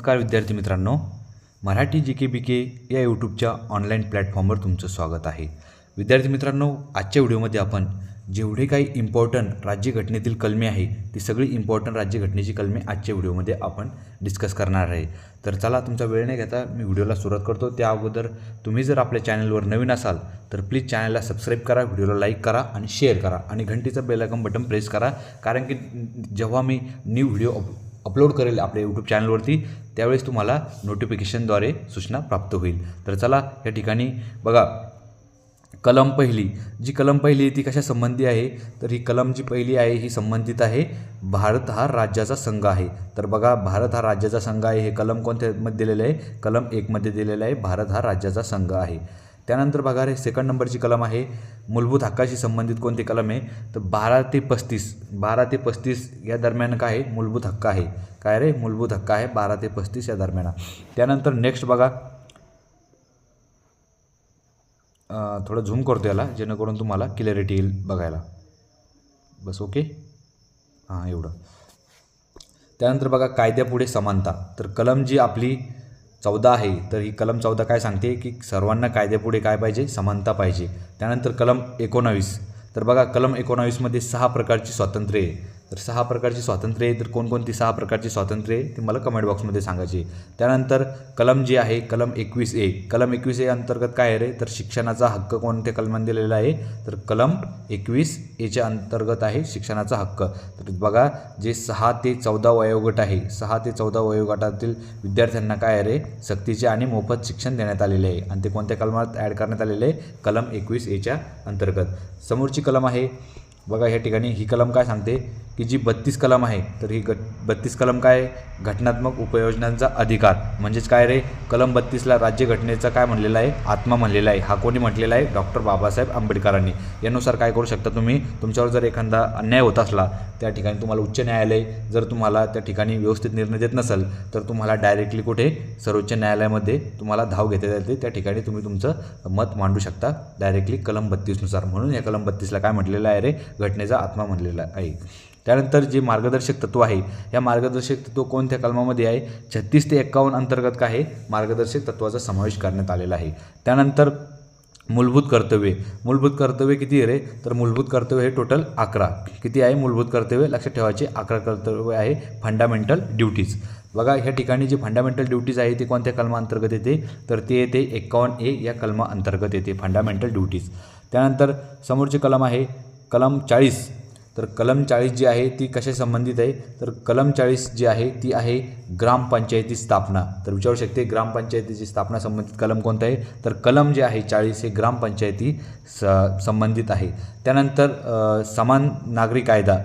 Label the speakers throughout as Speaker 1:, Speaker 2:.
Speaker 1: नमस्कार विद्यार्थी मित्रांनो मराठी जी के बी के या यूट्यूबच्या ऑनलाईन प्लॅटफॉर्मवर तुमचं स्वागत आहे. विद्यार्थी मित्रांनो आजच्या व्हिडिओमध्ये आपण जेवढे काही इम्पॉर्टंट राज्यघटनेतील कलमे आहे ती सगळी इम्पॉर्टंट राज्यघटनेची कलमे आजच्या व्हिडिओमध्ये आपण डिस्कस करणार आहे. तर चला तुमचा वेळ नाही घेता मी व्हिडिओला सुरुवात करतो. त्या अगोदर तुम्ही जर आपल्या चॅनलवर नवीन असाल तर प्लीज चॅनलला सबस्क्राईब करा व्हिडिओला लाईक करा आणि शेअर करा आणि घंटीचं बेलायकन बटन प्रेस करा. कारण की जेव्हा मी न्यू व्हिडिओ अपलोड करेल आपल्या यूट्यूब चॅनलवरती त्यावेळेस तुम्हाला नोटिफिकेशनद्वारे सूचना प्राप्त होईल. तर चला या ठिकाणी बघा कलम पहिली. जी कलम पहिली ती कशा संबंधी आहे? तर ही कलम जी पहिली आहे ही संबंधित आहे भारत हा राज्याचा संघ आहे. तर बघा भारत हा राज्याचा संघ आहे हे कलम कोणत्यामध्ये दिलेलं आहे? कलम एकमध्ये दिलेलं आहे भारत हा राज्याचा संघ आहे. त्यानंतर बघा रे सेकंड नंबरची कलम आहे. मूलभूत हक्काशी संबंधित कोणती कलम आहे? तर बारा ते पस्तीस बारा ते पस्तीस या दरम्यान काय आहे? मूलभूत हक्क आहे. काय रे? मूलभूत हक्क आहे बारा ते पस्तीस या दरम्यान. त्यानंतर नेक्स्ट बघा. थोडं झूम करतो याला जेणेकरून तुम्हाला क्लिअरिटी येईल बघायला. बस ओके हां एवढं. त्यानंतर बघा कायद्यापुढे समानता. तर कलम जी आपली चौदा आहे तर ही कलम चौदा काय सांगते की सर्वांना कायद्यापुढे काय पाहिजे? समानता पाहिजे. त्यानंतर कलम एकोणावीस. तर बघा कलम एकोणावीसमध्ये सहा प्रकारची स्वातंत्र्य. आहे तर सहा प्रकारची स्वातंत्र्य आहे. तर कोणकोणती सहा प्रकारची स्वातंत्र्य आहे ते मला कमेंट बॉक्समध्ये सांगायची त्यानंतर कलम जे आहे कलम एकवीस ए. कलम एकवीस ए अंतर्गत काय आहे रे? तर शिक्षणाचा हक्क कोणत्या कलमात दिलेला आहे? तर कलम एकवीस एच्या अंतर्गत आहे शिक्षणाचा हक्क. तर बघा जे सहा ते चौदा वयोगट आहे सहा ते चौदा वयोगटातील विद्यार्थ्यांना काय रे? सक्तीचे आणि मोफत शिक्षण देण्यात आलेले आहे. आणि ते कोणत्या कलमात ॲड करण्यात आलेले आहे? कलम एकवीस एच्या अंतर्गत. समोरची कलम आहे बघा ह्या ठिकाणी ही कलम काय सांगते की जी बत्तीस कलम आहे तर ही गट बत्तीस कलम काय घटनात्मक उपयोजनांचा अधिकार. म्हणजेच काय रे? कलम बत्तीसला राज्यघटनेचा काय म्हणलेला आहे? आत्मा म्हणलेला आहे. हा कोणी म्हटलेला आहे? डॉक्टर बाबासाहेब आंबेडकरांनी. यानुसार काय करू शकता तुम्ही? तुमच्यावर जर एखादा अन्याय होत असला त्या ठिकाणी तुम्हाला उच्च न्यायालय जर तुम्हाला त्या ठिकाणी व्यवस्थित निर्णय देत नसेल तर तुम्हाला डायरेक्टली कुठे? सर्वोच्च न्यायालयामध्ये तुम्हाला धाव घेता येते. त्या ठिकाणी तुम्ही तुमचं मत मांडू शकता डायरेक्टली कलम बत्तीसनुसार. म्हणून या कलम बत्तीसला काय म्हटलेलं आहे रे? घटनेचा आत्मा म्हणलेला आहे. त्यानंतर जे मार्गदर्शक तत्व आहे या मार्गदर्शक तत्व कोणत्या कलमामध्ये आहे? छत्तीस ते एक्कावन्न अंतर्गत काय आहे? मार्गदर्शक तत्वाचा समावेश करण्यात आलेला आहे. त्यानंतर मूलभूत कर्तव्ये. मूलभूत कर्तव्य किती रे? तर मूलभूत कर्तव्य हे टोटल अकरा. किती आहे? मूलभूत कर्तव्य लक्षात ठेवायचे अकरा कर्तव्य आहे फंडामेंटल ड्युटीज बघा ह्या ठिकाणी जी फंडामेंटल ड्युटीज आहे ती कोणत्या कलमाअंतर्गत येते? तर ते येते एक्कावन्न ए या कलमा अंतर्गत येते फंडामेंटल ड्युटीज त्यानंतर समोरचे कलम आहे कलम चाळीस. तर कलम चाळीस जी आहे ती कशा संबंधित आहे? तर कलम चाळीस जी आहे ती आहे ग्रामपंचायती स्थापना. तर विचारू शकते ग्रामपंचायतीची स्थापना संबंधित कलम कोणतं आहे? तर कलम जे आहे चाळीस हे ग्रामपंचायती स संबंधित आहे. त्यानंतर समान नागरी कायदा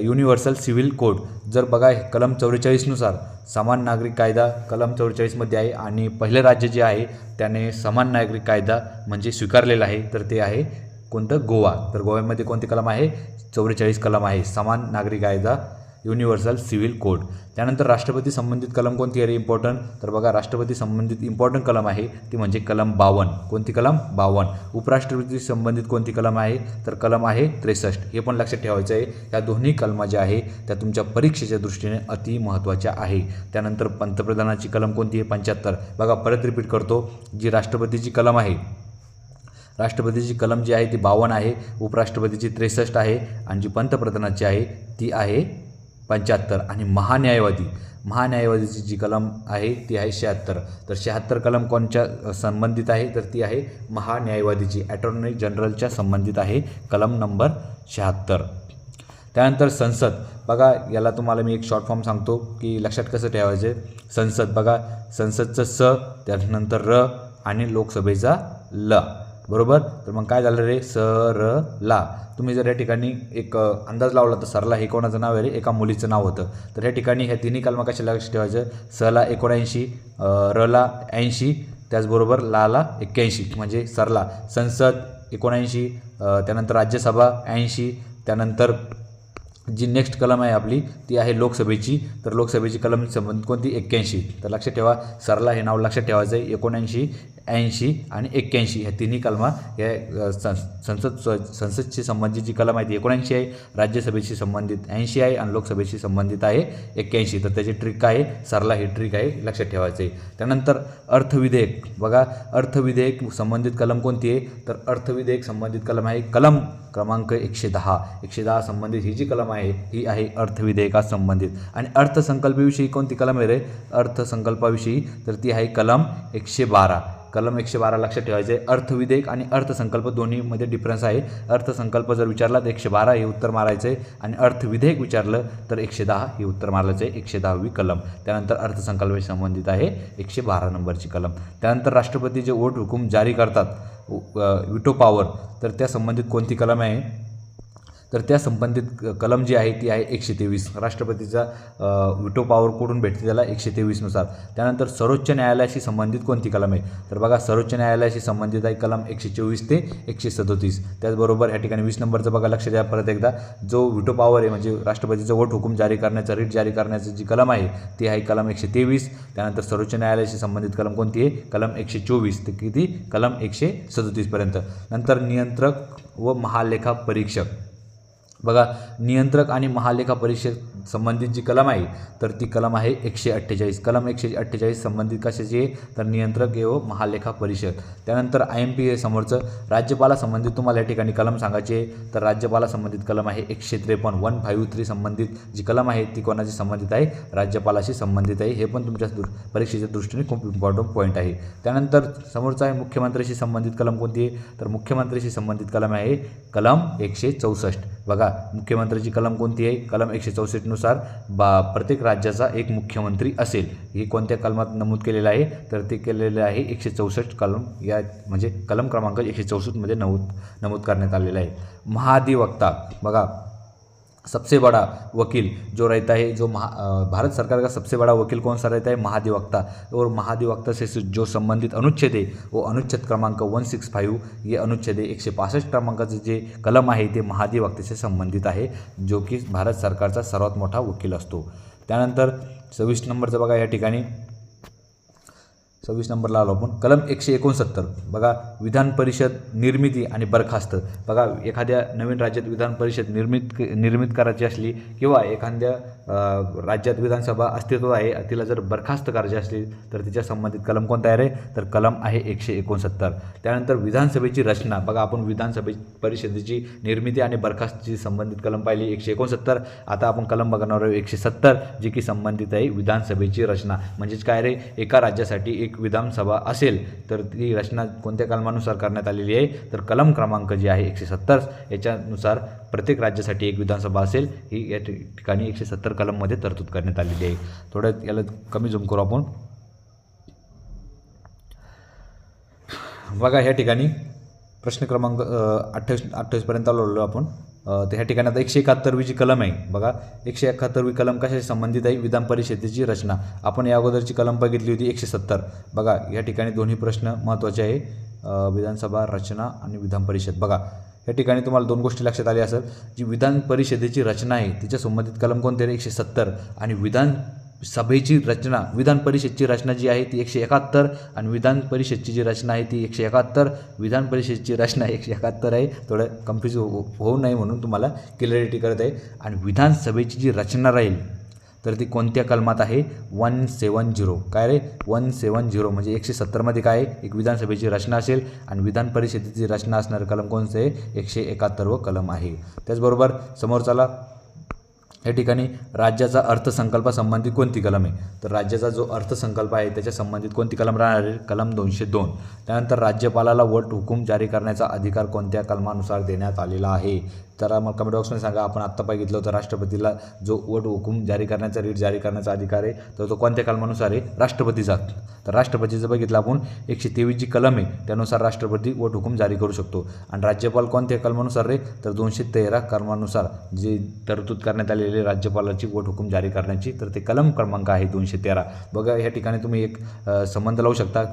Speaker 1: युनिव्हर्सल सिव्हिल कोड जर बघा कलम चौवेचाळीसनुसार समान नागरिक कायदा कलम चौवेचाळीसमध्ये आहे आणि पहिलं राज्य जे आहे त्याने समान नागरिक कायदा म्हणजे स्वीकारलेला आहे तर ते आहे कोणतं? गोवा. तर गोव्यामध्ये कोणते कलम आहे? चौवेचाळीस कलम आहे. समान नागरी कायदा युनिव्हर्सल सिव्हिल कोड. त्यानंतर राष्ट्रपती संबंधित कलम कोणती आहे इम्पॉर्टंट तर बघा राष्ट्रपती संबंधित इम्पॉर्टंट कलम आहे. ती म्हणजे कलम बावन्न. कोणती कलम? बावन्न. उपराष्ट्रपती संबंधित कोणती कलम आहे? तर कलम आहे त्रेसष्ट. हे पण लक्षात ठेवायचं आहे. या दोन्ही कलमा ज्या आहे त्या तुमच्या परीक्षेच्या दृष्टीने अति महत्त्वाच्या आहे. त्यानंतर पंतप्रधानाची कलम कोणती आहे? पंच्याहत्तर. बघा परत रिपीट करतो. जी राष्ट्रपतीची कलम आहे राष्ट्रपतीची कलम जी आहे ती बावन्न आहे उपराष्ट्रपतीची त्रेसष्ट आहे आणि जी पंतप्रधानाची आहे ती आहे पंच्याहत्तर आणि महान्यायवादी. महान्यायवादीची जी कलम आहे ती आहे शहात्तर. तर शहात्तर कलम कोणच्या संबंधित आहे? तर ती आहे महान्यायवादीची ॲटॉर्नी जनरलच्या संबंधित आहे कलम नंबर शहात्तर. त्यानंतर संसद. बघा याला तुम्हाला मी एक शॉर्ट फॉर्म सांगतो की लक्षात कसं ठेवायचे? संसद. बघा संसदचं स त्यानंतर र आणि लोकसभेचा ल. बरोबर? तर मग काय झालं रे? सर ला तुम्ही जर या ठिकाणी एक अंदाज लावला तर सरला हे कोणाचं नाव आहे रे? एका मुलीचं नाव होतं. तर या ठिकाणी ह्या तिन्ही कलमा कशा लक्ष ठेवायचं? सला एकोणऐंशी रला ऐंशी त्याचबरोबर लाला एक्क्याऐंशी म्हणजे सरला. संसद एकोणऐंशी त्यानंतर राज्यसभा ऐंशी त्यानंतर जी नेक्स्ट कलम आहे आपली ती आहे लोकसभेची. तर लोकसभेची कलम संबंधित कोणती? एक्क्याऐंशी. तर लक्षात ठेवा सरला हे नाव लक्षात ठेवायचं आहे एकोणऐंशी ऐंशी आणि एक्क्याऐंशी ह्या तिन्ही कलमा या सं संसद संसदशी संबंधित जी कलम आहे ती एकोणऐंशी आहे राज्यसभेशी संबंधित ऐंशी आहे आणि लोकसभेशी संबंधित आहे एक्क्याऐंशी. तर त्याची ट्रिक काय आहे सरला ही ट्रिक आहे लक्षात ठेवायचं आहे त्यानंतर अर्थविधेयक. बघा अर्थविधेयक संबंधित कलम कोणती आहे? तर अर्थविधेयक संबंधित कलम आहे कलम क्रमांक एकशे दहा. एकशे दहा संबंधित ही जी कलम आहे ही आहे अर्थविधेयकास संबंधित. आणि अर्थसंकल्पाविषयी कोणती कलम आहे रे? अर्थसंकल्पाविषयी तर ती आहे कलम एकशे बारा. कलम एकशे बारा लक्षात ठेवायचं. आहे अर्थविधेयक आणि अर्थसंकल्प दोन्हीमध्ये डिफरन्स आहे. अर्थसंकल्प जर विचारला तर एकशे बारा हे उत्तर मारायचं आहे आणि अर्थविधेयक विचारलं तर एकशे दहा हे उत्तर मारायचं. आहे एकशे दहावी कलम. त्यानंतर अर्थसंकल्पाशी संबंधित आहे एकशे बारा नंबरची कलम. त्यानंतर राष्ट्रपती जे वोट हुकूम जारी करतात विटो पॉवर तर त्या संबंधित कोणती कलम आहे? तर त्या संबंधित कलम जी आहे ती आहे एकशे तेवीस राष्ट्रपतीचा विटो पॉवर कुठून भेटते त्याला एकशे तेवीसनुसार त्यानंतर सर्वोच्च न्यायालयाशी संबंधित कोणती कलम आहे? तर बघा सर्वोच्च न्यायालयाशी संबंधित आहे कलम एकशे चोवीस ते एकशे सदोतीस त्याचबरोबर ह्या ठिकाणी वीस नंबरचं बघा लक्ष द्या परत एकदा. जो विटो पॉवर आहे म्हणजे राष्ट्रपतीचा वोट हुकूम जारी करण्याचा रिट जारी करण्याची जी कलम आहे ती आहे कलम एकशे तेवीस त्यानंतर सर्वोच्च न्यायालयाशी संबंधित कलम कोणती आहे? कलम एकशे चोवीस ते किती? कलम एकशे सदोतीसपर्यंत नंतर नियंत्रक व महालेखा परीक्षक बघा नियंत्रक आणि महालेखा परीक्षक संबंधित जी कलम आहे तर ती कलम आहे एकशे अठ्ठेचाळीस. कलम एकशे अठ्ठेचाळीस संबंधित कशाची आहे? तर नियंत्रक व महालेखा परिषद. त्यानंतर आय एम पी ए समोरचं. राज्यपाला संबंधित तुम्हाला या ठिकाणी कलम सांगायची आहे. तर राज्यपाला संबंधित कलम आहे एकशे त्रेपन्न. वन फाईव्ह थ्री संबंधित जी कलम आहे ती कोणाशी संबंधित आहे? राज्यपालाशी संबंधित आहे. हे पण तुमच्या दृ परीक्षेच्या दृष्टीने खूप इम्पॉर्टंट पॉईंट आहे. त्यानंतर समोरचं आहे मुख्यमंत्र्याशी संबंधित कलम कोणती आहे? तर मुख्यमंत्र्याशी संबंधित कलम आहे कलम एकशे चौसष्ट. बघा मुख्यमंत्र्याची कलम कोणती आहे? कलम एकशे चौसष्टनुसार बा प्रत्येक राज्याचा एक मुख्यमंत्री असेल. ही कोणत्या कलमात नमूद केलेलं आहे? तर ते केलेलं आहे एकशे चौसष्ट कलम. या म्हणजे कलम क्रमांक एकशे चौसष्टमध्ये नमूद नमूद करण्यात आलेलं आहे. महाधिवक्ता. बघा सबसे बड़ा वकील जो रहता है जो महा भारत सरकार का सबसे बड़ा वकील कौन सा रहता है? महाधिवक्ता। और महाधिवक्ता से जो संबंधित अनुच्छेद है वो अनुच्छेद क्रमांक वन सिक्स फाईव्ह हे अनुच्छेद एकशे पासष्ट क्रमांकाचं जे कलम आहे ते महाधिवक्तेशी संबंधित आहे जो की भारत सरकारचा सर्वात मोठा वकील असतो. त्यानंतर सव्वीस नंबरचं बघा या ठिकाणी. सव्वीस नंबरला आलो आपण. कलम एकशे एकोणसत्तर. बघा विधान परिषद निर्मिती आणि बरखास्त. बघा एखाद्या नवीन राज्यात विधान परिषद निर्मित निर्मित करायची असली किंवा एखाद्या राज्यात विधानसभा अस्तित्वात आहे तिला जर बरखास्त करायची असली तर तिच्या संबंधित कलम कोणता आहे तर कलम आहे एकशे एकोणसत्तर. त्यानंतर विधानसभेची रचना. बघा आपण विधानसभे परिषदेची निर्मिती आणि बरखास्तची संबंधित कलम पाहिली एकशे एकोणसत्तर. आता आपण कलम बघणार आहोत एकशे सत्तर जी की संबंधित आहे विधानसभेची रचना. म्हणजेच काय रे? एका राज्यासाठी एक विधानसभा असेल तर ती रचना कोणत्या कलमानुसार करण्यात आलेली आहे? तर कलम क्रमांक जे आहे एकशे सत्तर याच्यानुसार प्रत्येक राज्यासाठी एक विधानसभा असेल ही या ठिकाणी एकशे सत्तर कलममध्ये तरतूद करण्यात आलेली आहे. थोडं याला कमी झूम करू आपण. बघा ह्या ठिकाणी प्रश्न क्रमांक अठ्ठावीस अठ्ठावीसपर्यंत आलो आपण. तर ह्या ठिकाणी आता एकशे एकाहत्तरवी जी कलम आहे. बघा एकशे एकाहत्तरवी कलम कशाशी संबंधित आहे? विधान परिषदेची रचना. आपण या अगोदरची कलम बघितली होती एकशे सत्तर. बघा या ठिकाणी दोन्ही प्रश्न महत्त्वाचे आहे. विधानसभा रचना आणि विधान परिषद. बघा या ठिकाणी तुम्हाला दोन गोष्टी लक्षात आल्या असेल. जी विधान परिषदेची रचना आहे तिच्या संबंधित कलम कोणते आहे एकशे सत्तर. आणि विधान सभेची रचना विधान परिषदची रचना जी आहे ती एकशे एकाहत्तर आणि विधान परिषदची जी रचना आहे ती एकशे एकाहत्तर. विधान परिषदची रचना एकशे एकाहत्तर आहे. थोडं कन्फ्यूज हो होऊ नये म्हणून तुम्हाला क्लिअरिटी करत आहे आणि विधानसभेची जी रचना राहील तर ती कोणत्या कलमात आहे? One seven zero. काय रे? वन सेवन झिरो म्हणजे एकशे सत्तरमध्ये काय? आहे एक विधानसभेची रचना असेल आणि विधान परिषदेची रचना असणारं कलम कोणतं आहे? एकशे एकाहत्तरवं कलम आहे. त्याचबरोबर समोरचाला या ठिकाणी राज्याचा अर्थसंकल्प संबंधित कोणती कलम आहे? तर राज्याचा जो अर्थसंकल्प आहे त्याच्या संबंधित कोणती कलम राहणार आहे? कलम दोनशे दोन. त्यानंतर राज्यपालाला वट हुकूम जारी करण्याचा अधिकार कोणत्या कलमानुसार देण्यात आलेला आहे? तर मग कमेंट बॉक्समध्ये सांगा. आपण आत्ता बघितलं होतं राष्ट्रपतीला जो वट हुकूम जारी करण्याचा रीट जारी करण्याचा अधिकार आहे तर तो कोणत्या कलमानुसार आहे? राष्ट्रपतीचा. तर राष्ट्रपतीचं बघितलं आपण एकशे तेवीस जी कलम आहे त्यानुसार राष्ट्रपती वट हुकूम जारी करू शकतो. आणि राज्यपाल कोणत्या कलमानुसार रे तर दोनशे तेरा कलमानुसार जे तरतूद करण्यात आलेली राज्यपालाची वट हुकूम जारी करण्याची तर ते कलम क्रमांक आहे दोनशे तेरा. बघा या ठिकाणी तुम्ही एक संबंध लावू शकता.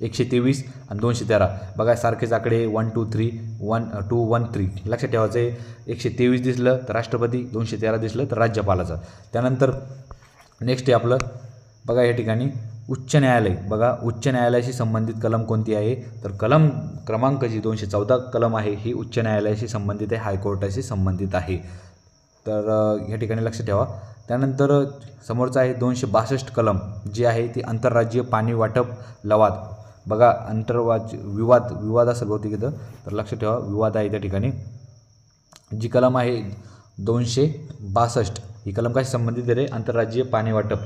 Speaker 1: एकशे तेवीस आणि दोनशे तेरा. बघा सारखेच आकडे one two three one two one three लक्षात ठेवायचं आहे एकशे तेवीस दिसलं तर राष्ट्रपती दोनशे तेरा दिसलं तर राज्यपालाचं. त्यानंतर नेक्स्ट आहे आपलं बघा या ठिकाणी उच्च न्यायालय. बघा उच्च न्यायालयाशी संबंधित कलम कोणती आहे? तर कलम क्रमांक जी दोनशे चौदा कलम आहे ही उच्च न्यायालयाशी संबंधित आहे हायकोर्टाशी संबंधित आहे. तर uh, ह्या ठिकाणी लक्ष ठेवा. त्यानंतर समोरचं आहे दोनशे बासष्ट कलम जी आहे ती आंतरराज्यीय पाणी वाटप लवाद. बघा आंतरवाज विवाद विवाद असेल बहुतेक इथं तर लक्ष ठेवा विवाद आहे त्या ठिकाणी. जी कलम आहे दोनशे बासष्ट ही कलम कशी संबंधित आहे रे? आंतरराज्यीय पाणी वाटप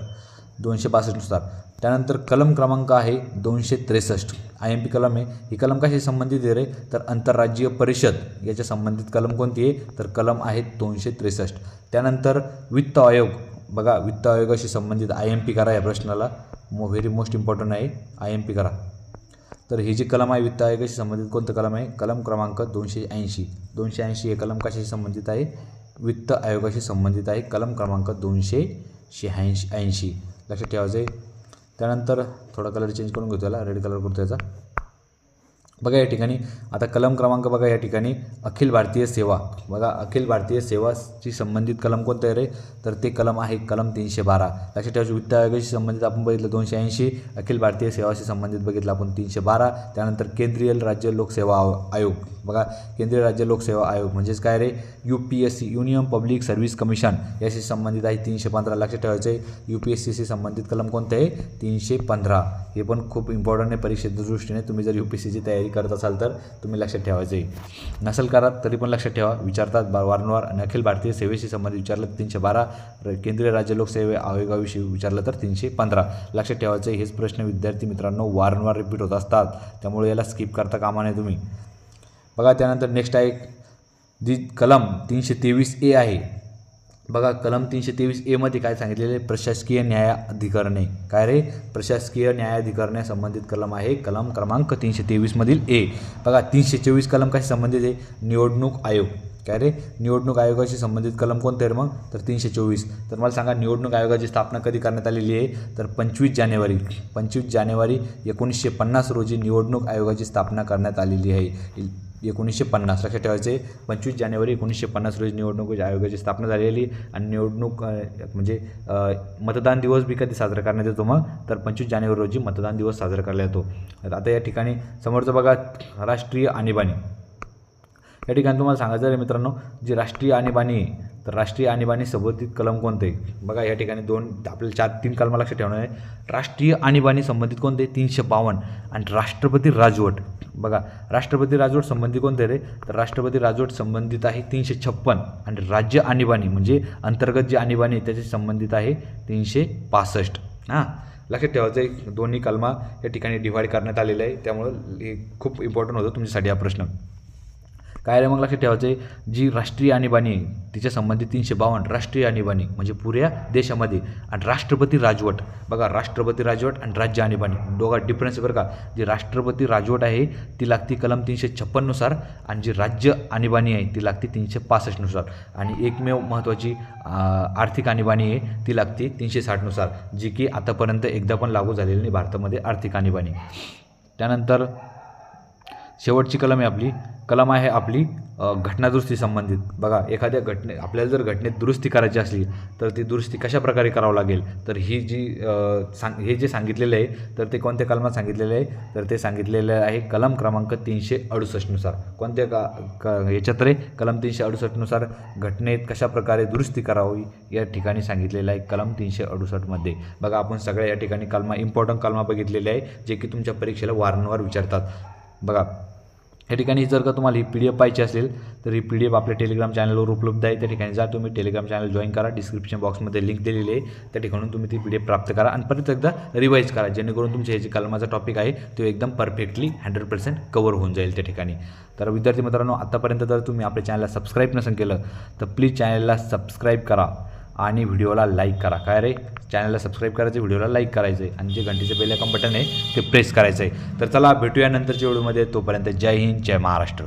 Speaker 1: दोनशे बासष्टनुसार त्यानंतर कलम क्रमांक आहे दोनशे त्रेसष्ट. आय एम पी कलम आहे ही कलम कशी संबंधित आहे रे? तर आंतरराज्यीय परिषद याच्या संबंधित कलम कोणती आहे? तर कलम आहे दोनशे त्रेसष्ट. त्यानंतर वित्त आयोग बघा वित्त आयोगाशी संबंधित आय एम पी करा या प्रश्नाला. मो व्हेरी मोस्ट इम्पॉर्टंट आहे आय एम पी करा. तर ही जी कलम आहे वित्त आयोगाशी संबंधित कोणतं कलम आहे? कलम क्रमांक दोनशे ऐंशी. दोनशे ऐंशी हे कलम कशाशी संबंधित आहे. वित्त आयोगाशी संबंधित आहे. कलम क्रमांक दोनशे शहाऐंशी ऐंशी. लक्षात ठेवायचं आहे त्यानंतर थोडा कलर चेंज करून घेतो याला रेड कलर करतो याचा बघा या ठिकाणी आता कलम क्रमांक बघा या ठिकाणी अखिल भारतीय सेवा. बघा अखिल भारतीय सेवाची संबंधित कलम कोणतं आहे रे? तर ते कलम आहे कलम तीनशे बारा. लक्षात ठेवायचं वित्त आयोगाशी संबंधित आपण बघितलं दोनशे ऐंशी अखिल भारतीय सेवाशी संबंधित बघितलं आपण तीनशे बारा. त्यानंतर केंद्रीय राज्य लोकसेवा आयोग. बघा केंद्रीय राज्य लोकसेवा आयोग म्हणजेच काय रे? U P S C union public service commission याशी संबंधित आहे तीनशे पंधरा. लक्षात ठेवायचं आहे यू पी एस सीशी संबंधित कलम कोणतं आहे? तीनशे पंधरा. हे पण खूप इम्पॉर्टंट आहे परीक्षेच्या दृष्टीने. तुम्ही जर यू पी सीची तयारी करत असाल तर तुम्ही लक्षात ठेवायचं आहे नसेल करा तरी पण लक्षात ठेवा. विचारतात बा- वारंवार. आणि अखिल भारतीय सेवेशी संबंधित विचारलं तर तीनशे बारा. केंद्रीय राज्य लोकसेवे आयोगाविषयी विचारलं तर तीनशे पंधरा. लक्षात ठेवायचं आहे. हेच प्रश्न विद्यार्थी मित्रांनो वारंवार रिपीट होत असतात. त्यामुळे याला स्किप करता कामा नये तुम्ही. बघा त्यानंतर नेक्स्ट आहे. जी कलम तीनशे तेवीस ए आहे. बघा कलम तीनशे तेवीस एमध्ये काय सांगितलेले प्रशासकीय न्यायाधिकरणे काय रे? प्रशासकीय न्यायाधिकरणे संबंधित कलम आहे. कलम क्रमांक तीनशे तेवीसमधील ए. बघा तीनशे चोवीस कलम कशी संबंधित आहे? निवडणूक आयोग. काय रे? निवडणूक आयोगाशी संबंधित कलम कोणते आहे मग? तर तीनशे चोवीस. तर मला सांगा निवडणूक आयोगाची स्थापना कधी करण्यात आलेली आहे? तर पंचवीस जानेवारी. पंचवीस जानेवारी एकोणीसशे पन्नास रोजी निवडणूक आयोगाची स्थापना करण्यात आलेली आहे. एकोणीसशे पन्नास लक्षात ठेवायचे. पंचवीस जानेवारी एकोणीसशे पन्नास रोजी निवडणूक आयोगाची स्थापना झालेली आणि निवडणूक म्हणजे मतदान दिवस बी कधी साजरा करण्यात येतो मग? तर पंचवीस जानेवारी रोजी मतदान दिवस साजरा करला येतो. आता या ठिकाणी समोरचं बघा राष्ट्रीय आणीबाणी. या ठिकाणी तुम्हाला सांगायचं आहे मित्रांनो जी राष्ट्रीय आणीबाणी तर राष्ट्रीय आणीबाणी संबंधित कलम कोणते? बघा या ठिकाणी दोन आपल्याला चार तीन कलमा लक्षात ठेवणार आहे. राष्ट्रीय आणीबाणी संबंधित कोणते? तीनशे बावन्न. आणि राष्ट्रपती राजवट. बघा राष्ट्रपती राजवट संबंधी कोणते रे? तर राष्ट्रपती राजवट संबंधित आहे तीनशे छप्पन. आणि राज्य आणीबाणी म्हणजे अंतर्गत जी आणीबाणी आहे त्याच्याशी संबंधित आहे तीनशे पासष्ट. हां लक्षात ठेवायचं आहे दोन्ही कलमा या ठिकाणी डिव्हाइड करण्यात आलेलं आहे. त्यामुळं हे खूप इम्पॉर्टंट होतं तुमच्यासाठी हा प्रश्न. मग लक्षात ठेवायचं आहे जी राष्ट्रीय आणीबाणी आहे तिच्या संबंधित तीनशे बावन्न राष्ट्रीय आणीबाणी म्हणजे पुऱ्या देशामध्ये. आणि राष्ट्रपती राजवट. बघा राष्ट्रपती राजवट आणि राज्य आणीबाणी. दोघा डिफरन्स बरं का? जी राष्ट्रपती राजवट आहे ती लागती कलम तीनशे छप्पननुसार आणि जी राज्य आणीबाणी आहे ती लागते तीनशे पासष्टनुसार आणि एकमेव महत्त्वाची आर्थिक आणीबाणी आहे ती लागते तीनशे साठनुसार जी की आतापर्यंत एकदा पण लागू झालेली नाही भारतामध्ये आर्थिक आणीबाणी. त्यानंतर शेवटची कलम आहे आपली. कलम आहे आपली घटनादुरुस्ती संबंधित. बघा एखाद्या घटने आपल्याला जर घटनेत दुरुस्ती करायची असली तर ती दुरुस्ती कशा प्रकारे करावं लागेल? तर ही जी सांग हे जे सांगितलेलं आहे तर ते कोणत्या कलमात सांगितलेलं आहे? तर ते सांगितलेलं आहे कलम क्रमांक तीनशे अडुसष्टनुसार कोणत्या का क याच्यात रे? कलम तीनशे अडुसष्टनुसार घटनेत कशा प्रकारे दुरुस्ती करावी? या ठिकाणी सांगितलेलं आहे कलम तीनशे अडुसष्टमध्ये बघा आपण सगळ्या या ठिकाणी कलमा इम्पॉर्टंट कलमा बघितलेले आहे जे की तुमच्या परीक्षेला वारंवार विचारतात. बघा या ठिकाणी जर का तुम्हाला ही पी डी एफ पाहिजे असेल तर ही पी डी एफ आपल्या टेलिग्राम चॅनलवर उपलब्ध आहे. त्या ठिकाणी जा तुम्ही टेलिग्राम चॅनल जॉईन करा. डिस्क्रिप्शन बॉक्समध्ये लिंक दिलेली आहे. त्या ठिकाणून तुम्ही ती पी डी एफ प्राप्त करा आणि परत एकदा रिवाईज करा. जेणेकरून तुमच्या हे जे कलमाचा टॉपिक आहे तो एकदम परफेक्टली हंड्रेड पर्सेंट कवर होऊन जाईल त्या ठिकाणी. तर विद्यार्थी मित्रांनो आतापर्यंत जर तुम्ही आपल्या चॅनलला सबस्क्राईब नसेल केलं तर प्लीज चॅनलला सबस्क्राईब करा. आणि व्हिडिओला लाईक करा. काय रे? चॅनलला सबस्क्राईब करायचं व्हिडिओला लाईक करायचं आहे आणि जे घंटीचं बेल आयकॉन बटन आहे ते प्रेस करायचं आहे तर चला भेटूया नंतरच्या व्हिडिओमध्ये. तोपर्यंत जय हिंद जय महाराष्ट्र.